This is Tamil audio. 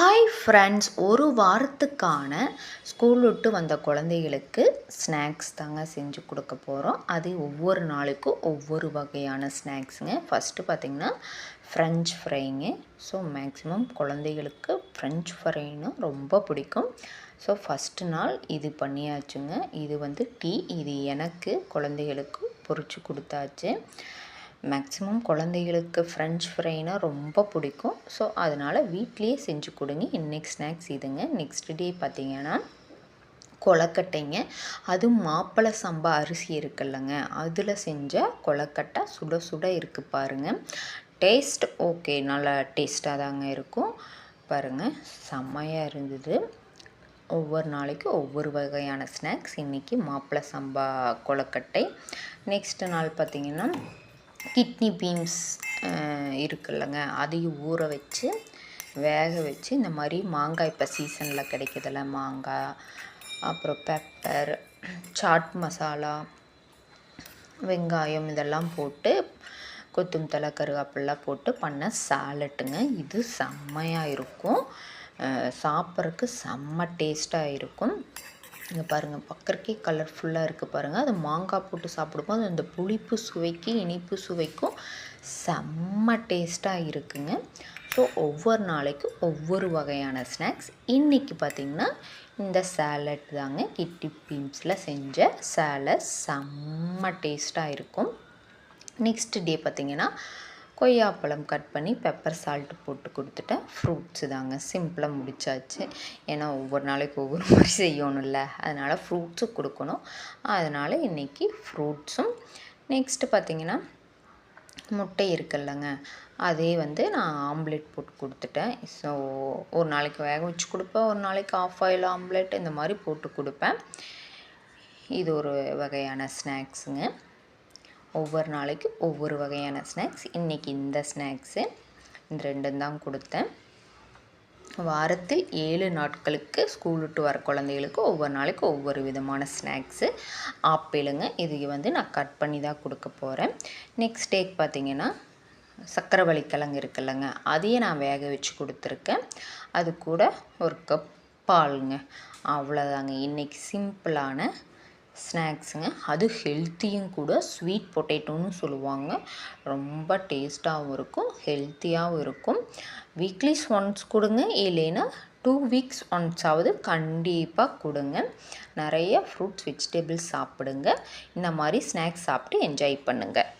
ஹாய் ஃப்ரெண்ட்ஸ் ஒரு வாரத்துக்கான ஸ்கூல் விட்டு வந்த குழந்தைகளுக்கு ஸ்நாக்ஸ் தாங்க செஞ்சு கொடுக்க போகிறோம் அது ஒவ்வொரு நாளுக்கும் ஒவ்வொரு வகையான ஸ்நாக்ஸுங்க ஃபஸ்ட்டு பார்த்திங்கன்னா ஃப்ரெஞ்ச் ஃப்ரைங்க ஸோ மேக்ஸிமம் குழந்தைகளுக்கு ஃப்ரெஞ்ச் ஃப்ரைன்னு ரொம்ப பிடிக்கும். ஸோ ஃபஸ்ட்டு நாள் இது பண்ணியாச்சுங்க. இது வந்து டீ இது எனக்கு குழந்தைகளுக்கு பொறிச்சு கொடுத்தாச்சு. மேக்ஸிமம் குழந்தைகளுக்கு ஃப்ரெஞ்ச் ஃப்ரைனா ரொம்ப பிடிக்கும். ஸோ அதனால் வீட்லேயே செஞ்சு கொடுங்க. இன்றைக்கி ஸ்நாக்ஸ் இதுங்க. நெக்ஸ்ட் டே பார்த்திங்கன்னா கொலக்கட்டைங்க அதுவும் மாப்பிள்ளை சம்பா அரிசி இருக்குல்லங்க. அதில் செஞ்ச கொலக்கட்டை சுட சுட இருக்குது பாருங்கள் டேஸ்ட் ஓகே நல்லா டேஸ்ட்டாக தாங்க இருக்கும். பாருங்கள் செம்மையாக இருந்தது. ஒவ்வொரு நாளைக்கும் ஒவ்வொரு வகையான ஸ்நாக்ஸ் இன்றைக்கி மாப்பிள்ளை சம்பா கொலக்கட்டை நெக்ஸ்ட் நாள் பார்த்திங்கன்னா கிட்னி பீன்ஸ் இருக்குல்லங்க. அதையும் ஊற வச்சு வேக வச்சு இந்த மாதிரி மாங்காய் இப்போ சீசனில் கிடைக்கிதில்ல மாங்காய் அப்புறம் பெப்பர் சாட் மசாலா வெங்காயம் இதெல்லாம் போட்டு கொத்தும் தலை கருவேப்பிலாம் போட்டு பண்ண சாலட்டுங்க. இது செம்மையாக இருக்கும். சாப்பிட்றதுக்கு செம்ம டேஸ்ட்டாக இருக்கும். இங்கே பாருங்கள் பார்க்குறக்கே கலர்ஃபுல்லாக இருக்குது பாருங்கள் அது மாங்காய் போட்டு சாப்பிடும்போது அந்த புளிப்பு சுவைக்கு இனிப்பு சுவைக்கும் செம்ம டேஸ்ட்டாக இருக்குங்க. ஸோ ஒவ்வொரு நாளைக்கும் ஒவ்வொரு வகையான ஸ்நாக்ஸ் இன்றைக்கி பார்த்திங்கன்னா இந்த சேலட் தாங்க. கிட்டி பீன்ஸில் செஞ்ச சேலட் செம்ம டேஸ்ட்டாக இருக்கும். நெக்ஸ்ட் டே பார்த்திங்கன்னா கொய்யாப்பழம் கட் பண்ணி பெப்பர் சால்ட்டு போட்டு கொடுத்துட்டேன் ஃப்ரூட்ஸு தாங்க. சிம்பிளாக முடிச்சாச்சு. ஏன்னா ஒவ்வொரு நாளைக்கு ஒவ்வொரு மாதிரி செய்யணும்ல. அதனால் ஃப்ரூட்ஸும் கொடுக்கணும். அதனால் இன்றைக்கி ஃப்ரூட்ஸும் நெக்ஸ்ட்டு பார்த்திங்கன்னா முட்டை இருக்குல்லங்க. அதே வந்து நான் ஆம்லேட் போட்டு கொடுத்துட்டேன். ஸோ ஒரு நாளைக்கு வேக வச்சு கொடுப்பேன். ஒரு நாளைக்கு ஆஃப் ஆயில் ஆம்லேட் இந்த மாதிரி போட்டு கொடுப்பேன். இது ஒரு வகையான ஸ்நாக்ஸுங்க ஒவ்வொரு நாளைக்கு ஒவ்வொரு வகையான ஸ்நாக்ஸ். இன்றைக்கி இந்த ஸ்நாக்ஸு இந்த ரெண்டும் தான் கொடுத்தேன். வாரத்தில் ஏழு நாட்களுக்கு ஸ்கூல் விட்டு வர குழந்தைகளுக்கு ஒவ்வொரு நாளைக்கு ஒவ்வொரு விதமான ஸ்நாக்ஸு. ஆப்பிளுங்க இது வந்து நான் கட் பண்ணி தான் கொடுக்க போகிறேன் நெக்ஸ்ட் டேக் பார்த்திங்கன்னா சக்கரவள்ளி கிழங்கு இருக்குல்லங்க அதையே நான் வேக வச்சு கொடுத்துருக்கேன். அது கூட ஒரு கப் பாலுங்க. அவ்வளோதாங்க இன்றைக்கி சிம்பிளான ஸ்நாக்ஸுங்க. அது ஹெல்த்தியும் கூட ஸ்வீட் பொட்டேட்டோன்னு சொல்லுவாங்க. ரொம்ப டேஸ்ட்டாகவும் இருக்கும் ஹெல்த்தியாகவும் இருக்கும். வீக்லிஸ் ஒன்ஸ் கொடுங்க இல்லைன்னா டூ வீக்ஸ் ஒன்ஸாவது கண்டிப்பாக கொடுங்க. நிறைய ஃப்ரூட்ஸ் வெஜிடபிள்ஸ் சாப்பிடுங்க. இந்த மாதிரி ஸ்நாக்ஸ் சாப்பிட்டு என்ஜாய் பண்ணுங்கள்